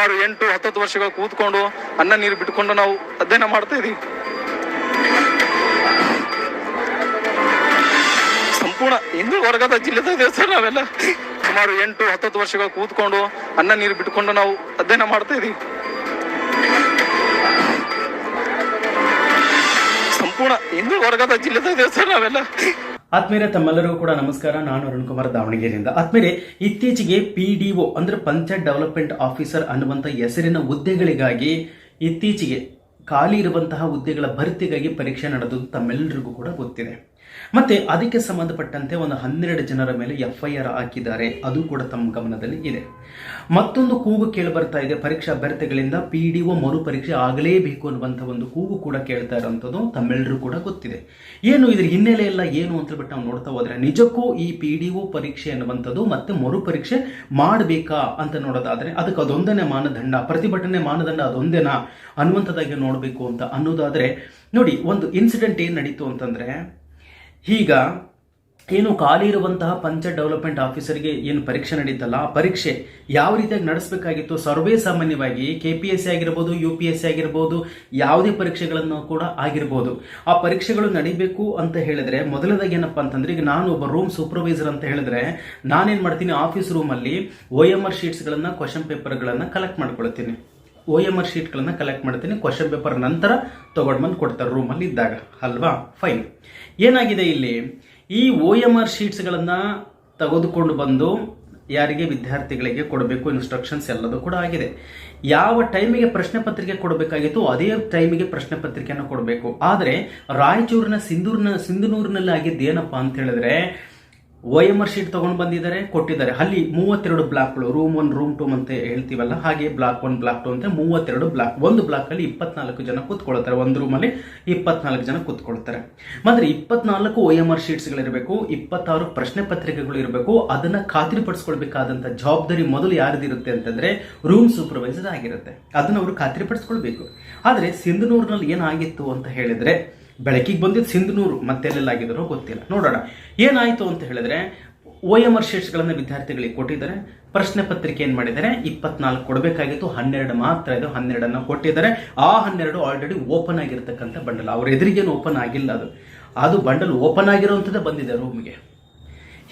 ಸುಮಾರು ಎಂಟು ಹತ್ತತ್ತು ವರ್ಷಗಳು ಕೂತ್ಕೊಂಡು ಅನ್ನ ನೀರು ಬಿಟ್ಕೊಂಡು ನಾವು ಅಧ್ಯಯನ ಮಾಡ್ತಾ ಇದೀವಿ. ಸಂಪೂರ್ಣ ಹಿಂದೂ ವರ್ಗದ ಜಿಲ್ಲೆದ ಸರ್ ನಾವೆಲ್ಲ. ಸುಮಾರು ಎಂಟು ಹತ್ತತ್ತು ವರ್ಷಗಳು ಕೂತ್ಕೊಂಡು ಅನ್ನ ನೀರು ಬಿಟ್ಕೊಂಡು ನಾವು ಅಧ್ಯಯನ ಮಾಡ್ತಾ ಇದೀವಿ. ಸಂಪೂರ್ಣ ಹಿಂದೂ ವರ್ಗದ ಜಿಲ್ಲೆದ ಸರ್ ನಾವೆಲ್ಲ. ಆತ್ಮೀಯರೇ, ತಮ್ಮೆಲ್ಲರಿಗೂ ಕೂಡ ನಮಸ್ಕಾರ. ನಾನು ಅರುಣ್ ಕುಮಾರ್ ದಾವಣಗೆರೆಯಿಂದ. ಆತ್ಮೀಯರೇ, ಇತ್ತೀಚೆಗೆ ಪಿ ಡಿ ಒ ಅಂದ್ರೆ ಪಂಚಾಯತ್ ಡೆವಲಪ್ಮೆಂಟ್ ಆಫೀಸರ್ ಅನ್ನುವಂಥ ಹೆಸರಿನ ಹುದ್ದೆಗಳಿಗಾಗಿ ಇತ್ತೀಚೆಗೆ ಖಾಲಿ ಇರುವಂತಹ ಹುದ್ದೆಗಳ ಭರ್ತಿಗಾಗಿ ಪರೀಕ್ಷೆ ನಡೆದು ತಮ್ಮೆಲ್ಲರಿಗೂ ಕೂಡ ಗೊತ್ತಿದೆ. ಮತ್ತೆ ಅದಕ್ಕೆ ಸಂಬಂಧಪಟ್ಟಂತೆ ಒಂದು ಹನ್ನೆರಡು ಜನರ ಮೇಲೆ ಎಫ್ ಐ ಆರ್ ಹಾಕಿದ್ದಾರೆ. ಅದು ಕೂಡ ತಮ್ಮ ಗಮನದಲ್ಲಿ ಇದೆ. ಮತ್ತೊಂದು ಕೂಗು ಕೇಳಿ ಬರ್ತಾ ಇದೆ. ಪರೀಕ್ಷಾ ಅಭ್ಯರ್ಥಿಗಳಿಂದ ಪಿ ಡಿ ಒ ಮರು ಪರೀಕ್ಷೆ ಆಗಲೇಬೇಕು ಅನ್ನುವಂಥ ಒಂದು ಕೂಗು ಕೂಡ ಕೇಳ್ತಾ ಇರೋಂಥದ್ದು ತಮ್ಮೆಲ್ಲರೂ ಕೂಡ ಗೊತ್ತಿದೆ. ಏನು ಇದ್ರ ಹಿನ್ನೆಲೆ ಎಲ್ಲ ಏನು ಅಂತ ನಾವು ನೋಡ್ತಾ ಹೋದ್ರೆ ನಿಜಕ್ಕೂ ಈ ಪಿ ಡಿ ಒ ಪರೀಕ್ಷೆ ಅನ್ನುವಂಥದ್ದು ಮತ್ತೆ ಮರುಪರೀಕ್ಷೆ ಮಾಡಬೇಕಾ ಅಂತ ನೋಡೋದಾದ್ರೆ ಅದಕ್ಕೆ ಅದೊಂದನೇ ಮಾನದಂಡ, ಪ್ರತಿಭಟನೆ ಮಾನದಂಡ ಅದೊಂದೇನಾ ಅನ್ನುವಂಥದ್ದಾಗಿ ನೋಡಬೇಕು ಅಂತ ಅನ್ನೋದಾದರೆ ನೋಡಿ, ಒಂದು ಇನ್ಸಿಡೆಂಟ್ ಏನು ನಡೀತು ಅಂತಂದ್ರೆ ಈಗ ಏನು ಖಾಲಿ ಇರುವಂತಹ ಪಂಚಾಯತ್ ಡೆವಲಪ್ಮೆಂಟ್ ಆಫೀಸರ್ಗೆ ಏನು ಪರೀಕ್ಷೆ ನಡೀತಲ್ಲ, ಆ ಪರೀಕ್ಷೆ ಯಾವ ರೀತಿಯಾಗಿ ನಡೆಸಬೇಕಾಗಿತ್ತು? ಸರ್ವೇ ಸಾಮಾನ್ಯವಾಗಿ ಕೆ ಪಿ ಎಸ್ ಸಿ ಆಗಿರ್ಬೋದು ಯು ಪಿ ಎಸ್ ಸಿ ಆಗಿರ್ಬೋದು, ಯಾವುದೇ ಪರೀಕ್ಷೆಗಳನ್ನು ಕೂಡ ಆಗಿರ್ಬೋದು. ಆ ಪರೀಕ್ಷೆಗಳು ನಡಿಬೇಕು ಅಂತ ಹೇಳಿದ್ರೆ ಮೊದಲದಾಗಿ ಏನಪ್ಪ ಅಂತಂದ್ರೆ, ಈಗ ನಾನು ಒಬ್ಬ ರೂಮ್ ಸೂಪರ್ವೈಸರ್ ಅಂತ ಹೇಳಿದ್ರೆ, ನಾನೇನು ಮಾಡ್ತೀನಿ ಆಫೀಸ್ ರೂಮಲ್ಲಿ ಓ ಎಂ ಆರ್ ಶೀಟ್ಸ್ಗಳನ್ನು ಕ್ವಶನ್ ಪೇಪರ್ಗಳನ್ನು ಕಲೆಕ್ಟ್ ಮಾಡ್ಕೊಳ್ತೀನಿ. ಒ ಎಂ ಆರ್ ಶೀಟ್ಗಳನ್ನು ಕಲೆಕ್ಟ್ ಮಾಡ್ತೀನಿ ಕ್ವಶನ್ ಪೇಪರ್ ನಂತರ ತಗೊಂಡು ಬಂದು ಕೊಡ್ತಾರೆ ರೂಮಲ್ಲಿ ಇದ್ದಾಗ, ಅಲ್ವಾ? ಫೈನ್ ಏನಾಗಿದೆ ಇಲ್ಲಿ? ಈ ಓ ಎಂ ಆರ್ ಶೀಟ್ಸ್ಗಳನ್ನು ತೆಗೆದುಕೊಂಡು ಬಂದು ಯಾರಿಗೆ? ವಿದ್ಯಾರ್ಥಿಗಳಿಗೆ ಕೊಡಬೇಕು ಇನ್ಸ್ಟ್ರಕ್ಷನ್ಸ್ ಎಲ್ಲದೂ ಕೂಡ ಆಗಿದೆ. ಯಾವ ಟೈಮಿಗೆ ಪ್ರಶ್ನೆ ಪತ್ರಿಕೆ ಕೊಡಬೇಕಾಗಿತ್ತು ಅದೇ ಟೈಮಿಗೆ ಪ್ರಶ್ನೆ ಪತ್ರಿಕೆಯನ್ನು ಕೊಡಬೇಕು. ಆದರೆ ರಾಯಚೂರಿನ ಸಿಂಧೂರಿನ ಸಿಂಧನೂರಿನಲ್ಲಿ ಆಗಿದ್ದೇನಪ್ಪ ಅಂತ ಹೇಳಿದ್ರೆ ಒ ಎಂ ಆರ್ ಶೀಟ್ ತಗೊಂಡು ಬಂದಿದ್ದಾರೆ, ಕೊಟ್ಟಿದ್ದಾರೆ. ಅಲ್ಲಿ ಮೂವತ್ತೆರಡು ಬ್ಲಾಕ್ಗಳು ರೂಮ್ ಒನ್ ರೂಮ್ ಟೂ ಅಂತ ಹೇಳ್ತೀವಲ್ಲ, ಹಾಗೆ ಬ್ಲಾಕ್ ಒನ್ ಬ್ಲಾಕ್ ಟು ಅಂತ ಮೂವತ್ತೆರಡು ಬ್ಲಾಕ್ ಒಂದು ಬ್ಲಾಕ್ ಅಲ್ಲಿ ಇಪ್ಪತ್ನಾಲ್ಕು ಜನ ಕೂತ್ಕೊಳ್ತಾರೆ. ಒಂದು ರೂಮಲ್ಲಿ ಇಪ್ಪತ್ನಾಲ್ಕು ಜನ ಕೂತ್ಕೊಳ್ತಾರೆ. ಮಾತ್ರ ಇಪ್ಪತ್ನಾಲ್ಕು ಒ ಎಂ ಆರ್ ಶೀಟ್ಸ್ಗಳಿರಬೇಕು ಇಪ್ಪತ್ತಾರು ಪ್ರಶ್ನೆ ಪತ್ರಿಕೆಗಳು ಇರಬೇಕು, ಅದನ್ನ ಖಾತ್ರಿಪಡಿಸ್ಕೊಳ್ಬೇಕಾದಂತ ಜವಾಬ್ದಾರಿ ಮೊದಲು ಯಾರ್ದಿರುತ್ತೆ ಅಂತಂದ್ರೆ ರೂಮ್ ಸೂಪರ್ವೈಸರ್ ಆಗಿರುತ್ತೆ. ಅದನ್ನ ಅವರು ಖಾತ್ರಿಪಡಿಸ್ಕೊಳ್ಬೇಕು. ಆದ್ರೆ ಸಿಂಧನೂರಿನಲ್ಲಿ ಏನಾಗಿತ್ತು ಅಂತ ಹೇಳಿದ್ರೆ ಬೆಳಕಿಗೆ ಬಂದಿದ್ದು ಸಿಂಧನೂರು ಮತ್ತೆಲ್ಲೆಲ್ಲಾಗಿದ್ದಾರೋ ಗೊತ್ತಿಲ್ಲ. ನೋಡೋಣ. ಏನಾಯಿತು ಅಂತ ಹೇಳಿದ್ರೆ ಓ ಎಂ ಆರ್ ಶೀಟ್ಸ್ಗಳನ್ನು ವಿದ್ಯಾರ್ಥಿಗಳಿಗೆ ಕೊಟ್ಟಿದ್ದಾರೆ. ಪ್ರಶ್ನೆ ಪತ್ರಿಕೆ ಏನು ಮಾಡಿದ್ದಾರೆ? ಇಪ್ಪತ್ನಾಲ್ಕು ಕೊಡಬೇಕಾಗಿತ್ತು, ಹನ್ನೆರಡು ಮಾತ್ರ ಇದು, ಹನ್ನೆರಡನ್ನು ಕೊಟ್ಟಿದ್ದಾರೆ. ಆ ಹನ್ನೆರಡು ಆಲ್ರೆಡಿ ಓಪನ್ ಆಗಿರ್ತಕ್ಕಂಥ ಬಂಡಲ್. ಅವ್ರ ಎದುರಿಗೇನು ಓಪನ್ ಆಗಿಲ್ಲ ಅದು. ಅದು ಬಂಡಲ್ ಓಪನ್ ಆಗಿರೋವಂಥದ್ದೇ ಬಂದಿದೆ ರೂಮ್ಗೆ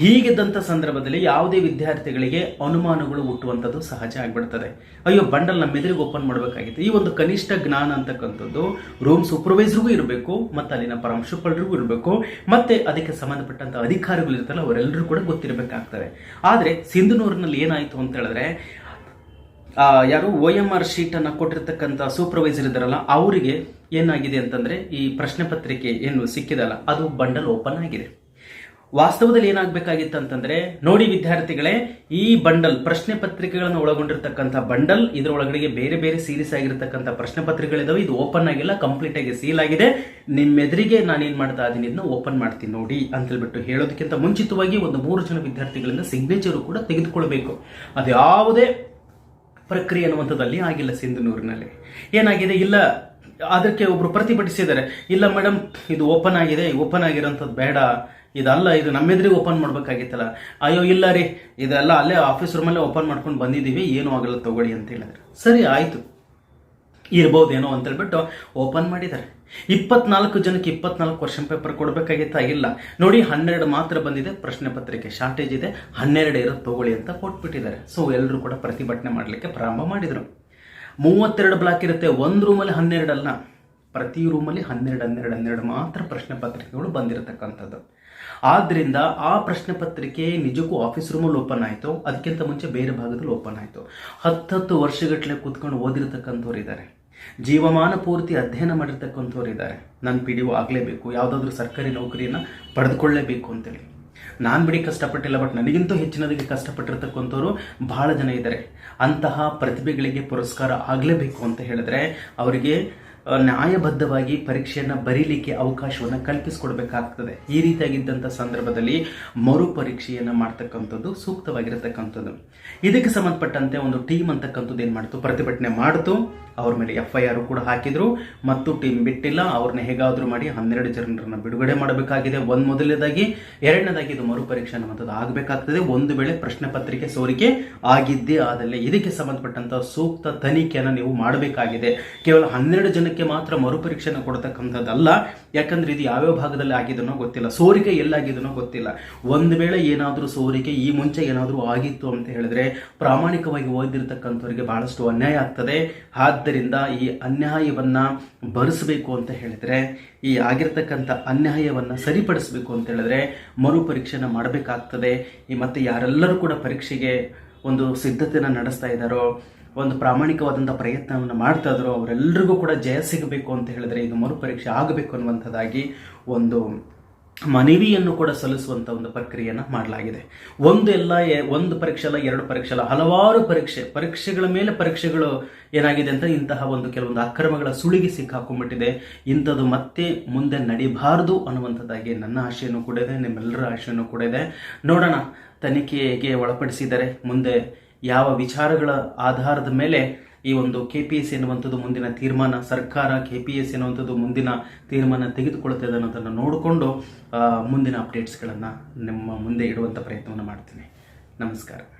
ಹೀಗಿದ್ದಂಥ ಸಂದರ್ಭದಲ್ಲಿ ಯಾವುದೇ ವಿದ್ಯಾರ್ಥಿಗಳಿಗೆ ಅನುಮಾನಗಳು ಹುಟ್ಟುವಂಥದ್ದು ಸಹಜ ಆಗ್ಬಿಡ್ತದೆ. ಅಯ್ಯೋ, ಬಂಡಲ್ ನಮ್ಮ ಎದುರಿಗೆ ಓಪನ್ ಮಾಡಬೇಕಾಗಿತ್ತು. ಈ ಒಂದು ಕನಿಷ್ಠ ಜ್ಞಾನ ಅಂತಕ್ಕಂಥದ್ದು ರೂಮ್ ಸೂಪರ್ವೈಸರ್ಗೂ ಇರಬೇಕು, ಮತ್ತು ಅಲ್ಲಿನ ಪರಾಂಶುಪಾಲರಿಗೂ ಇರಬೇಕು, ಮತ್ತೆ ಅದಕ್ಕೆ ಸಂಬಂಧಪಟ್ಟಂತ ಅಧಿಕಾರಿಗಳು ಇರ್ತಲ್ಲ ಅವರೆಲ್ಲರೂ ಕೂಡ ಗೊತ್ತಿರಬೇಕಾಗ್ತದೆ. ಆದರೆ ಸಿಂಧನೂರಿನಲ್ಲಿ ಏನಾಯಿತು ಅಂತ ಹೇಳಿದ್ರೆ ಯಾರು ಒ ಎಂ ಆರ್ ಶೀಟ್ ಅನ್ನ ಕೊಟ್ಟಿರ್ತಕ್ಕಂಥ ಸೂಪರ್ವೈಸರ್ ಇದ್ದಾರಲ್ಲ, ಅವರಿಗೆ ಏನಾಗಿದೆ ಅಂತಂದ್ರೆ ಈ ಪ್ರಶ್ನೆ ಪತ್ರಿಕೆ ಏನು ಸಿಕ್ಕಿದಲ್ಲ, ಅದು ಬಂಡಲ್ ಓಪನ್ ಆಗಿದೆ. ವಾಸ್ತವದಲ್ಲಿ ಏನಾಗಬೇಕಾಗಿತ್ತು ಅಂತಂದ್ರೆ, ನೋಡಿ ವಿದ್ಯಾರ್ಥಿಗಳೇ, ಈ ಬಂಡಲ್, ಪ್ರಶ್ನೆ ಪತ್ರಿಕೆಗಳನ್ನು ಒಳಗೊಂಡಿರ್ತಕ್ಕಂಥ ಬಂಡಲ್, ಇದರ ಒಳಗಡೆಗೆ ಬೇರೆ ಬೇರೆ ಸೀರೀಸ್ ಆಗಿರ್ತಕ್ಕಂಥ ಪ್ರಶ್ನೆ ಪತ್ರಿಕೆಗಳಿದಾವೆ. ಇದು ಓಪನ್ ಆಗಿಲ್ಲ ಕಂಪ್ಲೀಟ್ ಆಗಿ ಸೀಲ್ ಆಗಿದೆ. ನಿಮ್ಮೆದುರಿಗೆ ನಾನು ಏನ್ ಮಾಡ್ತಾ ಇದ್ದೀನಿ ಇದನ್ನ ಓಪನ್ ಮಾಡ್ತೀನಿ ನೋಡಿ ಅಂತ ಹೇಳ್ಬಿಟ್ಟು ಹೇಳೋದಕ್ಕಿಂತ ಮುಂಚಿತವಾಗಿ ಒಂದು ಮೂರು ಜನ ವಿದ್ಯಾರ್ಥಿಗಳಿಂದ ಸಿಗ್ನೇಚರ್ ಕೂಡ ತೆಗೆದುಕೊಳ್ಬೇಕು. ಅದು ಯಾವುದೇ ಪ್ರಕ್ರಿಯೆ ಅನ್ನುವಂಥದ್ದಲ್ಲಿ ಆಗಿಲ್ಲ ಸಿಂಧನೂರಿನಲ್ಲಿ. ಏನಾಗಿದೆ? ಇಲ್ಲ, ಅದಕ್ಕೆ ಒಬ್ರು ಪ್ರತಿಭಟಿಸಿದ್ದಾರೆ. ಇಲ್ಲ ಮೇಡಮ್ ಇದು ಓಪನ್ ಆಗಿದೆ ಓಪನ್ ಆಗಿರೋಂಥದ್ದು ಬೇಡ. ಇದಲ್ಲ, ಇದು ನಮ್ಮೆದ್ರಿಗೆ ಓಪನ್ ಮಾಡ್ಬೇಕಾಗಿತ್ತಲ್ಲ. ಅಯ್ಯೋ, ಇಲ್ಲ ರೀ, ಇದೆಲ್ಲ ಅಲ್ಲೇ ಆಫೀಸ್ ರೂಮಲ್ಲೇ ಓಪನ್ ಮಾಡ್ಕೊಂಡು ಬಂದಿದ್ದೀವಿ, ಏನೂ ಆಗಲ್ಲ, ತಗೊಳ್ಳಿ ಅಂತ ಹೇಳಿದ್ರು. ಸರಿ, ಆಯಿತು. ಇರ್ಬೋದೇನೋ ಅಂತ ಹೇಳ್ಬಿಟ್ಟು ಓಪನ್ ಮಾಡಿದ್ದಾರೆ. ಇಪ್ಪತ್ನಾಲ್ಕು ಜನಕ್ಕೆ ಇಪ್ಪತ್ನಾಲ್ಕು ಕ್ವಶನ್ ಪೇಪರ್ ಕೊಡಬೇಕಾಗಿತ್ತಾ? ಇಲ್ಲ. ನೋಡಿ, ಹನ್ನೆರಡು ಮಾತ್ರ ಬಂದಿದೆ, ಪ್ರಶ್ನೆ ಪತ್ರಿಕೆ ಶಾರ್ಟೇಜ್ ಇದೆ, ಹನ್ನೆರಡು ಇರೋದು ತಗೊಳ್ಳಿ ಅಂತ ಕೊಟ್ಬಿಟ್ಟಿದ್ದಾರೆ. ಸೊ ಎಲ್ಲರೂ ಕೂಡ ಪ್ರತಿಭಟನೆ ಮಾಡಲಿಕ್ಕೆ ಪ್ರಾರಂಭ ಮಾಡಿದರು. ಮೂವತ್ತೆರಡು ಬ್ಲಾಕ್ ಇರುತ್ತೆ, ಒಂದು ರೂಮಲ್ಲಿ ಹನ್ನೆರಡು ಅಲ್ಲ ಪ್ರತಿ ರೂಮಲ್ಲಿ ಹನ್ನೆರಡು ಹನ್ನೆರಡು ಹನ್ನೆರಡು ಮಾತ್ರ ಪ್ರಶ್ನೆ ಪತ್ರಿಕೆಗಳು ಬಂದಿರತಕ್ಕಂಥದ್ದು. ಆದ್ದರಿಂದ ಆ ಪ್ರಶ್ನೆ ಪತ್ರಿಕೆ ನಿಜಕ್ಕೂ ಆಫೀಸ್ ರೂಮಲ್ಲಿ ಓಪನ್ ಆಯಿತು, ಅದಕ್ಕಿಂತ ಮುಂಚೆ ಬೇರೆ ಭಾಗದಲ್ಲಿ ಓಪನ್ ಆಯಿತು, ಹತ್ತತ್ತು ವರ್ಷಗಟ್ಟಲೆ ಕೂತ್ಕೊಂಡು ಓದಿರತಕ್ಕಂಥವ್ರು ಇದ್ದಾರೆ ಜೀವಮಾನ ಪೂರ್ತಿ ಅಧ್ಯಯನ ಮಾಡಿರ್ತಕ್ಕಂಥವ್ರು ಇದ್ದಾರೆ ನನ್ನ ಪಿ ಡಿ ಒ ಆಗಲೇಬೇಕು, ಯಾವುದಾದ್ರೂ ಸರ್ಕಾರಿ ನೌಕರಿಯನ್ನು ಪಡೆದುಕೊಳ್ಳೇಬೇಕು ಅಂತೇಳಿ. ನಾನು ಬಿಡಿ ಕಷ್ಟಪಟ್ಟಿಲ್ಲ, ಬಟ್ ನನಗಿಂತೂ ಹೆಚ್ಚಿನದಕ್ಕೆ ಕಷ್ಟಪಟ್ಟಿರ್ತಕ್ಕಂಥವ್ರು ಬಹಳ ಜನ ಇದ್ದಾರೆ ಅಂತಹ ಪ್ರತಿಭೆಗಳಿಗೆ ಪುರಸ್ಕಾರ ಆಗಲೇಬೇಕು ಅಂತ ಹೇಳಿದ್ರೆ, ಅವರಿಗೆ ನ್ಯಾಯಬದ್ಧವಾಗಿ ಪರೀಕ್ಷೆಯನ್ನು ಬರೀಲಿಕ್ಕೆ ಅವಕಾಶವನ್ನು ಕಲ್ಪಿಸಿಕೊಡ್ಬೇಕಾಗ್ತದೆ. ಈ ರೀತಿಯಾಗಿದ್ದಂಥ ಸಂದರ್ಭದಲ್ಲಿ ಮರು ಪರೀಕ್ಷೆಯನ್ನು ಮಾಡ್ತಕ್ಕಂಥದ್ದು ಸೂಕ್ತವಾಗಿರತಕ್ಕಂಥದ್ದು. ಇದಕ್ಕೆ ಸಂಬಂಧಪಟ್ಟಂತೆ ಒಂದು ಟೀಮ್ ಅಂತಕ್ಕಂಥದ್ದು ಏನು ಮಾಡ್ತು? ಪ್ರತಿಭಟನೆ ಮಾಡ್ತು. ಅವ್ರ ಮೇಲೆ ಎಫ್ ಐ ಆರ್ ಕೂಡ ಹಾಕಿದ್ರು. ಮತ್ತು ಟೀಮ್ ಬಿಟ್ಟಿಲ್ಲ. ಅವ್ರನ್ನ ಹೇಗಾದರೂ ಮಾಡಿ ಹನ್ನೆರಡು ಜನರನ್ನ ಬಿಡುಗಡೆ ಮಾಡಬೇಕಾಗಿದೆ. ಒಂದು ಮೊದಲನೇದಾಗಿ, ಎರಡನೇದಾಗಿ ಇದು ಮರುಪರೀಕ್ಷೆ ಅನ್ನುವಂಥದ್ದು ಆಗಬೇಕಾಗ್ತದೆ. ಒಂದು ವೇಳೆ ಪ್ರಶ್ನೆ ಪತ್ರಿಕೆ ಸೋರಿಕೆ ಆಗಿದ್ದೇ ಆದಲ್ಲಿ ಇದಕ್ಕೆ ಸಂಬಂಧಪಟ್ಟಂತ ಸೂಕ್ತ ತನಿಖೆಯನ್ನು ನೀವು ಮಾಡಬೇಕಾಗಿದೆ. ಕೇವಲ ಹನ್ನೆರಡು ಜನಕ್ಕೆ ಮಾತ್ರ ಮರುಪರೀಕ್ಷೆನ ಕೊಡ್ತಕ್ಕಂಥದ್ದಲ್ಲ. ಯಾಕಂದ್ರೆ ಇದು ಯಾವ್ಯಾವ ಭಾಗದಲ್ಲಿ ಆಗಿದನೋ ಗೊತ್ತಿಲ್ಲ. ಸೋರಿಕೆ ಎಲ್ಲಾಗಿದನೋ ಗೊತ್ತಿಲ್ಲ. ಒಂದು ವೇಳೆ ಏನಾದರೂ ಸೋರಿಕೆ, ಈ ಮುಂಚೆ ಏನಾದರೂ ಆಗಿತ್ತು ಅಂತ ಹೇಳಿದ್ರೆ ಪ್ರಾಮಾಣಿಕವಾಗಿ ಓದಿರ್ತಕ್ಕಂಥವ್ರಿಗೆ ಬಹಳಷ್ಟು ಅನ್ಯಾಯ ಆಗ್ತದೆ. ಆದ್ದರಿಂದ ಈ ಅನ್ಯಾಯವನ್ನ ಭರಿಸಬೇಕು ಅಂತ ಹೇಳಿದ್ರೆ, ಈ ಆಗಿರ್ತಕ್ಕಂಥ ಅನ್ಯಾಯವನ್ನ ಸರಿಪಡಿಸಬೇಕು ಅಂತ ಹೇಳಿದ್ರೆ ಮರುಪರೀಕ್ಷೆನ ಮಾಡಬೇಕಾಗ್ತದೆ. ಈ ಮತ್ತೆ ಯಾರೆಲ್ಲರೂ ಕೂಡ ಪರೀಕ್ಷೆಗೆ ಒಂದು ಸಿದ್ಧತೆಯನ್ನು ನಡೆಸ್ತಾ ಇದ್ದಾರೋ ಒಂದು ಪ್ರಾಮಾಣಿಕವಾದಂಥ ಪ್ರಯತ್ನವನ್ನು ಮಾಡ್ತಾ ಇದ್ರು ಅವರೆಲ್ಲರಿಗೂ ಕೂಡ ಜಯ ಸಿಗಬೇಕು ಅಂತ ಹೇಳಿದ್ರೆ ಇದು ಮರುಪರೀಕ್ಷೆ ಆಗಬೇಕು ಅನ್ನುವಂಥದ್ದಾಗಿ ಒಂದು ಮನವಿಯನ್ನು ಕೂಡ ಸಲ್ಲಿಸುವಂಥ ಒಂದು ಪ್ರಕ್ರಿಯೆಯನ್ನು ಮಾಡಲಾಗಿದೆ. ಒಂದು ಎಲ್ಲ ಒಂದು ಪರೀಕ್ಷೆ ಅಲ್ಲ, ಎರಡು ಪರೀಕ್ಷೆ ಅಲ್ಲ, ಹಲವಾರು ಪರೀಕ್ಷೆ, ಪರೀಕ್ಷೆಗಳ ಮೇಲೆ ಪರೀಕ್ಷೆಗಳು ಏನಾಗಿದೆ ಅಂತ ಇಂತಹ ಒಂದು ಕೆಲವೊಂದು ಅಕ್ರಮಗಳ ಸುಳಿಗೆ ಸಿಕ್ಕಾಕೊಂಡ್ಬಿಟ್ಟಿದೆ. ಇಂಥದ್ದು ಮತ್ತೆ ಮುಂದೆ ನಡಿಬಾರದು ಅನ್ನುವಂಥದ್ದಾಗಿ ನನ್ನ ಆಶೆಯನ್ನು ಕೂಡ ಇದೆ, ನಿಮ್ಮೆಲ್ಲರ ಆಶೆಯನ್ನು ಕೂಡ ಇದೆ. ನೋಡೋಣ, ತನಿಖೆಗೆ ಒಳಪಡಿಸಿದರೆ ಮುಂದೆ ಯಾವ ವಿಚಾರಗಳ ಆಧಾರದ ಮೇಲೆ ಈ ಒಂದು ಕೆ ಪಿ ಎಸ್ ಎನ್ನುವಂಥದ್ದು ಮುಂದಿನ ತೀರ್ಮಾನ ಸರ್ಕಾರ ಕೆ ಪಿ ಎಸ್ ಎನ್ನುವಂಥದ್ದು ಮುಂದಿನ ತೀರ್ಮಾನ ತೆಗೆದುಕೊಳ್ತದೆ ಅನ್ನೋದನ್ನು ನೋಡಿಕೊಂಡು ಮುಂದಿನ ಅಪ್ಡೇಟ್ಸ್ಗಳನ್ನು ನಿಮ್ಮ ಮುಂದೆ ಇಡುವಂಥ ಪ್ರಯತ್ನವನ್ನು ಮಾಡ್ತೀನಿ. ನಮಸ್ಕಾರ.